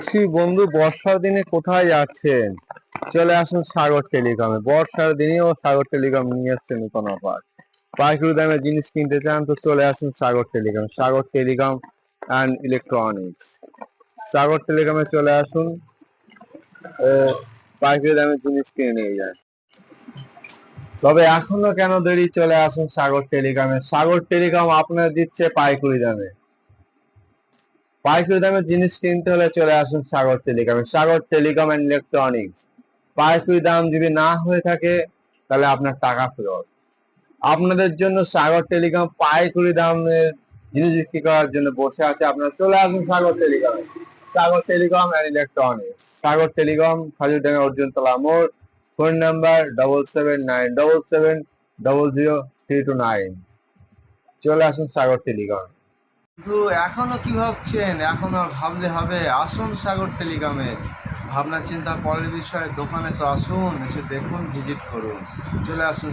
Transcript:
বলছি বন্ধু, বর্ষার দিনে কোথায় যাচ্ছেন? চলে আসুন সাগর টেলিকমে। বর্ষার দিনেও সাগর টেলিকম নিয়ে এসছে নতুন অফার পাইকারি দামে জিনিস কিনতে চান তো চলে আসুন Sagar telecom. Sagar telecom and electronics. Sagar টেলিকমে চলে আসুন। পাইকারি দামে জিনিস কিনে নিয়ে যান। তবে এখনও কেন দেরি? চলে আসুন সাগর টেলিকমে। সাগর টেলিকম আপনার দিচ্ছে পাইকারি দামে। পাইকারি দামে জিনিস কিনতে হলে চলে আসুন সাগর টেলিকমে, সাগর টেলিকম অ্যান্ড ইলেকট্রনিক্স পাইকারি দাম যদি না হয়ে থাকে, তাহলে আপনার টাকা ফেরত। আপনাদের জন্য সাগর টেলিকম পাইকারি দামের জিনিস বিক্রি করার জন্য বসে আছে আপনারা। চলে আসুন Sagar টেলিকমে। Sagar telecom and electronics Sagar telecom Khajurdanga Arjuntala মোড়। Phone number double seven nine double seven double zero three two nine চলে আসুন সাগর টেলিকম। কিন্তু এখনও কি ভাবছেন? এখনও আর ভাবলে হবে। আসুন সাগর টেলিগ্রামে। ভাবনা চিন্তা পরের বিষয়ে দোকানে তো আসুন, এসে দেখুন, ভিজিট করুন। চলে আসুন